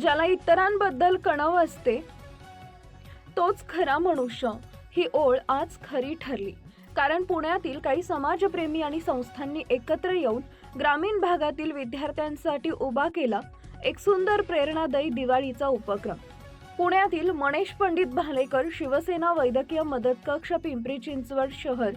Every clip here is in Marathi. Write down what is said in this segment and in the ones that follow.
ज्याला इतरांबद्दल कणव असते तोच खरा मनुष्य. ही ओळ आज खरी ठरली. कारण पुण्यातील काही समाजप्रेमी आणि संस्थांनी एकत्र येऊन ग्रामीण भागातील विद्यार्थ्यांसाठी उभा केला एक सुंदर प्रेरणादायी दिवाळीचा उपक्रम. पुण्यातील मणेश पंडित भालेकर शिवसेना वैद्यकीय मदत कक्ष पिंपरी चिंचवड शहर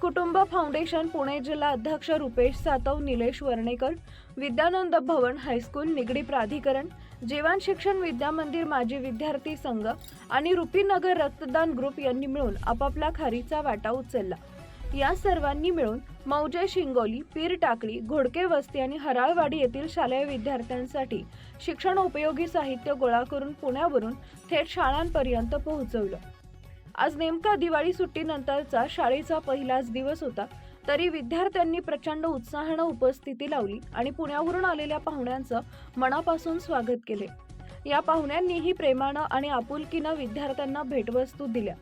कुटुंब फाउंडेशन पुणे जिल्हा अध्यक्ष रुपेश सातव निलेश वर्णेकर विद्यानंद भवन हायस्कूल निगडी प्राधिकरण जीवन शिक्षण विद्या मंदिर माजी विद्यार्थी संघ आणि रुपीनगर रक्तदान ग्रुप यांनी मिळून आपापला खारीचा वाटा उचलला. या सर्वांनी मिळून मौजे शिंगोली पीर टाकळी घोडके वस्ती आणि हराळवाडी येथील शालेय विद्यार्थ्यांसाठी शिक्षण उपयोगी साहित्य गोळा करून पुण्यावरून थेट शाळांपर्यंत पोहोचवलं. आज नेमका दिवाळी सुट्टीनंतरचा शाळेचा पहिलाच दिवस होता. तरी विद्यार्थ्यांनी प्रचंड उत्साहानं उपस्थिती लावली आणि पुण्यावरून आलेल्या पाहुण्यांचं मनापासून स्वागत केले. या पाहुण्यांनीही प्रेमानं आणि आपुलकीनं विद्यार्थ्यांना भेटवस्तू दिल्या.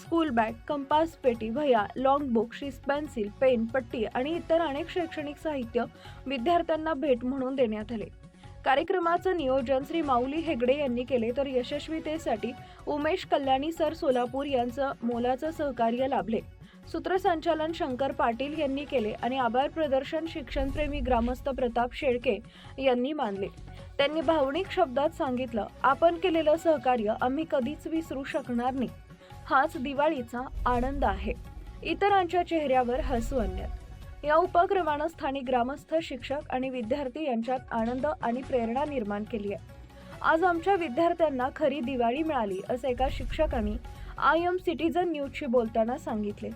स्कूल बॅग कंपास पेटी वह्या लॉंग बुक शिस पेन्सिल पेन पट्टी आणि इतर अनेक शैक्षणिक साहित्य विद्यार्थ्यांना भेट म्हणून देण्यात आले. कार्यक्रमाचं नियोजन श्री माऊली हेगडे यांनी केले. तर यशस्वीतेसाठी उमेश कल्याणी सर सोलापूर यांचं मोलाचं सहकार्य लाभले. सूत्रसंचालन शंकर पाटील यांनी केले आणि आभार प्रदर्शन शिक्षणप्रेमी ग्रामस्थ प्रताप शेळके यांनी मानले. त्यांनी भावनिक शब्दात सांगितलं आपण केलेलं सहकार्य आम्ही कधीच विसरू शकणार नाही. हाच दिवाळीचा आनंद आहे. इतरांच्या चेहऱ्यावर हसू आणण्यात. या उपक्रमानं स्थानिक ग्रामस्थ शिक्षक आणि विद्यार्थी यांच्यात आनंद आणि प्रेरणा निर्माण केली आहे. आज आमच्या विद्यार्थ्यांना खरी दिवाळी मिळाली असं एका शिक्षकांनी आय एम सिटीजन न्यूजशी बोलताना सांगितले.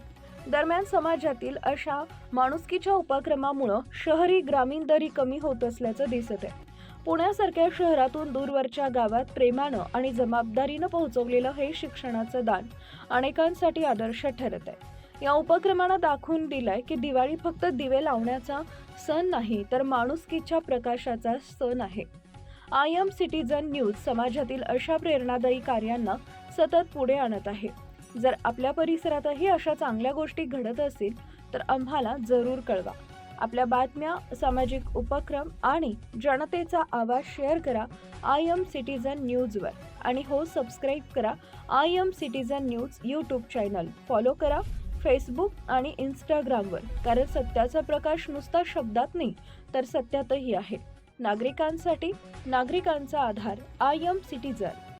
दरम्यान समाजातील अशा माणुसकीच्या उपक्रमामुळं शहरी ग्रामीण दरी कमी होत असल्याचं दिसत आहे. पुण्यासारख्या शहरातून दूरवरच्या गावात प्रेमानं आणि जबाबदारीनं पोहोचवलेलं हे शिक्षणाचं दान अनेकांसाठी आदर्श ठरत आहे. या उपक्रमानं दाखवून दिलाय की दिवाळी फक्त दिवे लावण्याचा सण नाही तर माणुसकीच्या प्रकाशाचा सण आहे. आय एम सिटीजन न्यूज समाजातील अशा प्रेरणादायी कार्यांना सतत पुढे आणत आहे. जर आपल्या परिसरातही अशा चांगल्या गोष्टी घडत असतील तर आम्हाला जरूर कळवा. आपल्या बातम्या सामाजिक उपक्रम आणि जनतेचा आवाज शेअर करा आय एम सिटीजन न्यूजवर आणि हो सबस्क्राईब करा I M citizen news YouTube channel follow करा. फेसबुक आणि इंस्टाग्रामवर कारण सत्याचा प्रकाश नुसता शब्दात नाही तर सत्यातही आहे. नागरिकांसाठी नागरिकांचा आधार आय एम सिटीजन